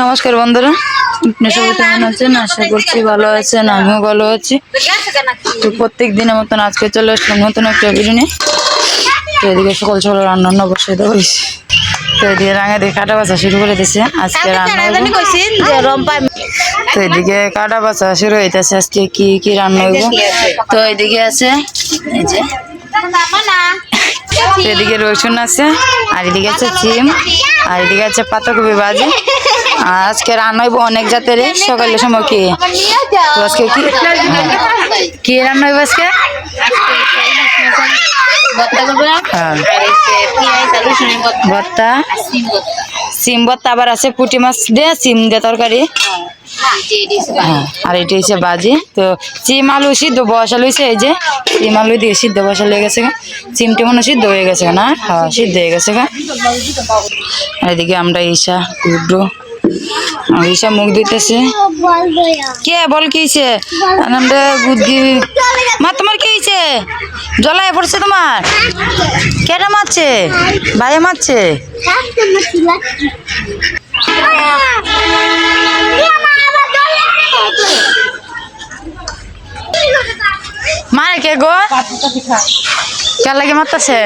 নমস্কার বন্ধুরা। আপনি সবাই কেমন আছেন? আশা করছি ভালো আছেন? আমিও ভালো আছি। তো প্রত্যেক দিনের মতন আজকে চলে আসলাম নতুন একটা ভিডিও নিয়ে। তো এদিকে সকাল সকাল রান্না বান্না বসে দেওয়া হয়েছে তো এদিকে রাঙা দিয়ে কাটা বাছা শুরু করে দিছে আজকে রান্না। তো এদিকে কাটা বাছা শুরু হইতেছে। আজকে কি কি রান্না হইব? তো এদিকে আছে এই যে। এদিকে রসুন আছে আর এদিকে আছে চিম আর এদিকে আছে পাতাকপি ভাজি। আর আজকে রান্না হইব অনেক জাতের সকালের সময় কি? আজকে কি। কি রান্না হইব আজকে? হ্যাঁ। ভর্তা। সিম ভর্তা আবার আছে পুঁটি মাছ দিয়ে সিম দিয়ে তরকারি। হ্যাঁ আর এটা হচ্ছে বাজি। তো সিম আলু সিদ্ধ বসালো হয়েছে এই যে সিম আলু দিয়ে সিদ্ধ বসালো হয়ে গেছে গা। সিমটি মনে সিদ্ধ হয়ে গেছে না? হ্যাঁ সিদ্ধ হয়ে গেছে গা। আর এদিকে আমরা ঈশা গুড্ডু ঈশা মুখ দিতেছে কে বল কি হয়েছে আমরা বুদ্ধি মা তোমার কি হয়েছে জলায় পড়ছে তোমার? কেটা মারছে? ভাইয়া মারছে? মারে কে গো? কে লাগে মারতেছে?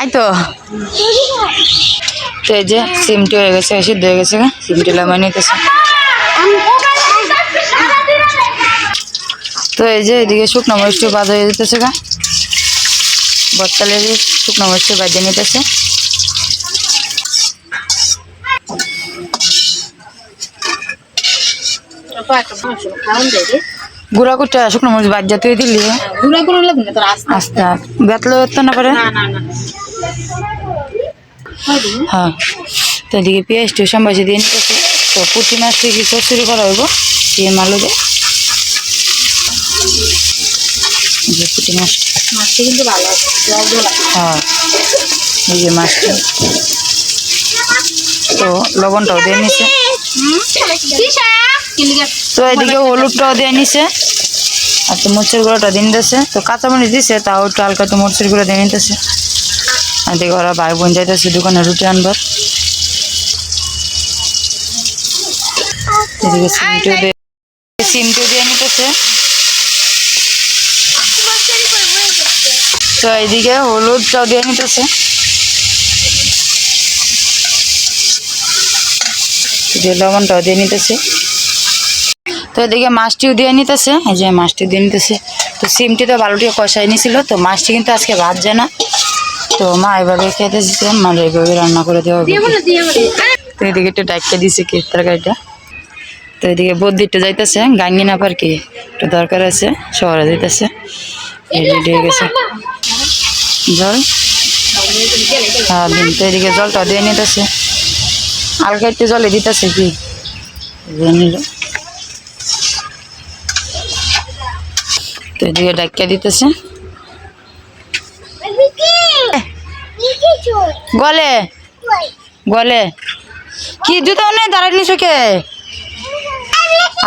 আই তো। তো এই যে, সিমটি হয়ে গেছে, সিদ্ধ হয়ে গেছে। সিমটি লাগাই নিতেছে। তো এই যে এদিকে শুকনো মরিচটি বাদ হয়ে যেতেছে গা। বত্তালে শুকনো মরিচটি বাজিয়ে নিতেছে। গুঁড়া কুটা শুকনো মরিচ বাজ্যা তুই দিলি। আস্তে আস্তে। বেতলে বেততে না পারে? হ্যাঁ। তো এদিকে পেঁয়াজ টু সম্বাসী দিয়ে নিতেছে। তো পুঁটি মাছ থেকে চচুরি করা হইব? দিয়ে মালু দিয়ে এই যে পুঁটি মাছ হ্যাঁ এই যে মাছটা। তো লবণটাও দিয়ে নিছে। তো এদিকে হলুদটাও দিয়ে নিছে। আর তো মরচের গুঁড়োটা দিয়ে নিতেছে। তো কাঁচামরিচ দিছে তাও একটু হালকা একটু মরচের গুঁড়ো দিয়ে নিতেছে। আর এদিকে ওরা ভাই বোন যাইতেছে দোকানে রুটি আনবার। এদিকে সিমটিও দিয়ে সিমটিও দিয়ে নিতেছে। তো এইদিকে হলুদটাও দিয়ে নিতেছে। লবণটাও দিয়ে নিতেছে। তো এদিকে মাছটিও দিয়ে নিতেছে এই যে মাছটি দিয়ে নিতেছে। তো সিমটি তো বালুটি কষাই নিছিল তো মাছটি কিন্তু আজকে ভাজছে না। তো মা এভাবে খেতে দিচ্ছে মা এইভাবে রান্না করে দেওয়া তো এদিকে একটু ডাইকটা দিছে কি তরকারিটা তো এদিকে বদ্দিরটা যাইতেছে গাঙ্গি না পার কি একটু দরকার আছে শহরে যাইতেছে। রেডি হয়ে গেছে। জল। হ্যাঁ এদিকে জলটা দিয়ে নিতেছে। হালকা একটু জলে দিতেছে কি? নিল। তো এদিকে ডাক্কা দিতেছে। গলে। গলে। কি জুতো নেই দাঁড়ালি চোখে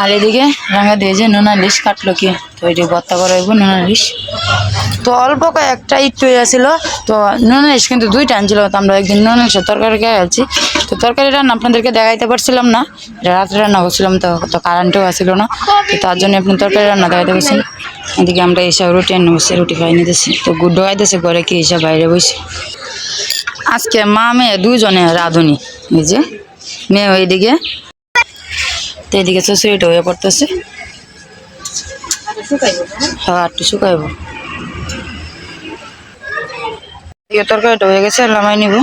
আর এদিকে রাঙা দিয়ে যে নোনা লিস কাটলো কি? তো এটি ভর্তা করাইব নোনা লিস তো অল্প কয়েকটা একটু আছিল। তো নোনা লিস কিন্তু দুইটা আনছিল, তো আমরা একদিন নোনা লিসের তরকারি খেয়ে আছি। তো তরকারি রান্না আপনাদেরকে দেখাইতে পারছিলাম না, রাত্রে রান্না করছিলাম, তো তো কারেন্টও আসছিল না। তো তার জন্য আপনি তরকারি রান্না দেখাইতে পারছেন এদিকে আমরা এসব রুটি এনে বসে রুটি খাই নিতেছি। তো গুড্ডো খাইতেছে ঘরে কি এসব বাইরে বসে। আজকে মা মেয়ে দুজনে রাঁধুনি, এই যে মেয়ে ওইদিকে। তো এদিকে চচড়িটা হয়ে পড়তেছে। হ্যাঁ একটু শুকাইব। এদিকে তরকারিটা গেছে লামাই নিব।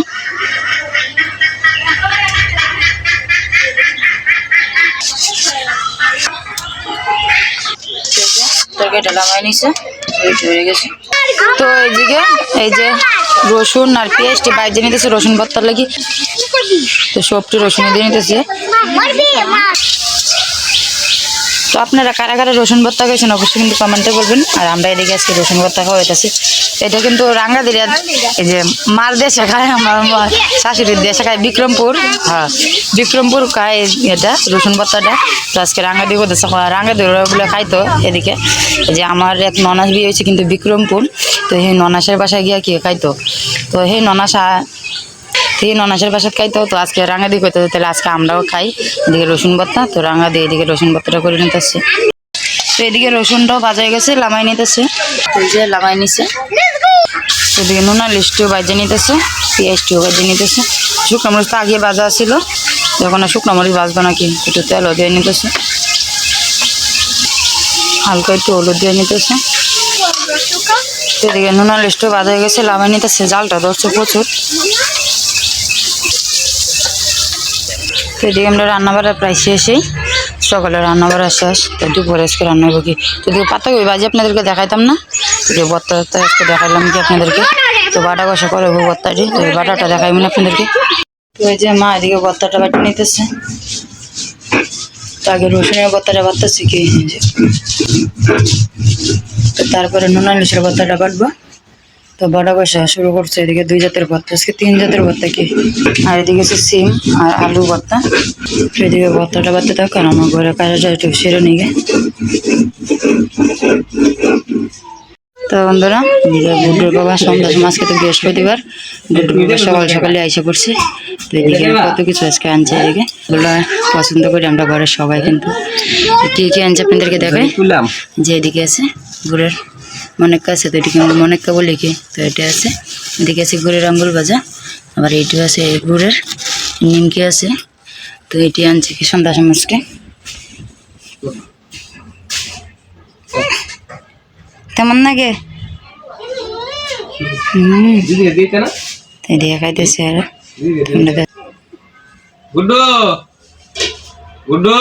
তরকারিটা লামাই নিছে হয়ে গেছে তো এইদিকে এই যে রসুন আর পেঁয়াজটি বাইরে নিতেছে, রসুন ভর্তার লাগি। তো সবটি রসুন দিয়ে নিতেছে। তো আপনারা কারা কারা রসুন ভর্তা খাইছেন অবশ্যই কিন্তু কমেন্টে বলবেন। আর আমরা এদিকে আজকে রসুন ভর্তা খাওয়াইতেছি এটা কিন্তু রাঙ্গাদির এই যে মার দেশে খায়, আমার শাশুড়ির দেশে খায়, বিক্রমপুর। হ্যাঁ বিক্রমপুর খায় এটা, রসুন ভর্তাটা তো আজকে রাঙ্গাদি করতেছে রাঙ্গাদির বলে খাইতো এদিকে। যে আমার এক ননাস বিয়ে হয়েছে কিন্তু বিক্রমপুর, তো সেই ননাসের বাসায় গিয়া কি খাইতো? তো সেই ননাসা তো ননাসের বাসাত খাইতো, তো আজকে রাঙা দিয়ে খাইতো তাহলে আজকে আমরাও খাই। এদিকে রসুন ভর্তা তো রাঙা দিয়ে এদিকে রসুন ভর্তাটা করে নিতেছে তো এদিকে রসুনটাও ভাজা গেছে, লামাই নিতেছে। যে লামাই নিছে। এদিকে নুনা লিস্টিও বাজে নিতেছে, পেঁয়াজটিও বাজে নিতেছে। শুকনো মরিচ তো আগে ভাজা ছিল যখন আর শুকনো মরিচ ভাজবে নাকি একটু তেলও দিয়ে নিতেছে। হালকা একটু হলুদ দিয়ে নিতেছে। এদিকে নুনা লিস্টও বাজা হয়ে গেছে, লামাই নিতেছে, জালটা ধরছে প্রচুর। এদিকে আমরা রান্না বাড়া প্রায় শেষেই। সকালে রান্না বাড়া শেষ, তো দুপুরে আজকে রান্না হব কি? তো যদি পাতা কই? বাজে আপনাদেরকে দেখাইতাম না? যে বত্তা আজকে দেখাইলাম কি আপনাদেরকে? তো বাটা কষা করে হব বত্তাটি, তো বাটাটা না আপনাদেরকে। তো এই যে মা এদিকে বত্তাটা বাটি নিতেছে। তো আগে রসুনের বত্তাটা বাটতেছি কি? তারপরে নুনা লিচের বত্তাটা বাটবো। তো বড় কষা শুরু করছে এদিকে দুই জাতের ভর্তা আজকে তিন জাতের ভর্তা কি? আর এদিকে হচ্ছে সিম আর আলু ভর্তা। এদিকে ভর্তাটা বাড়তে থাক কারণ আমার ঘরে কাজটা একটু সেরে নিয়ে তো বন্ধুরা গুড্ডুর বাবা সন্ধ্যা সময় আজকে তো বৃহস্পতিবার গুড্ডুর বাবা সকাল সকালে আইসে পড়ছে। তো এদিকে কত কিছু আজকে আনছে এদিকে। এগুলো পছন্দ করি আমরা ঘরের সবাই কিন্তু। কি কি আনছে আপনাদেরকে দেখাই? তুললাম যে এদিকে আছে গুড়ের মনেক্কা আছে, তো এটিকে আমরা মনেক্কা বলি কি? তো এটা আছে। এদিকে আছে গুড়ের আঙ্গুল ভাজা, আবার এইটিও আছে গুড়ের নিমকি আছে? তো এটি আনছে কি সন্ধ্যা সমাজকে তেমন নাগে হুম। খাইতেছে আর। গুড্ডু! গুড্ডু!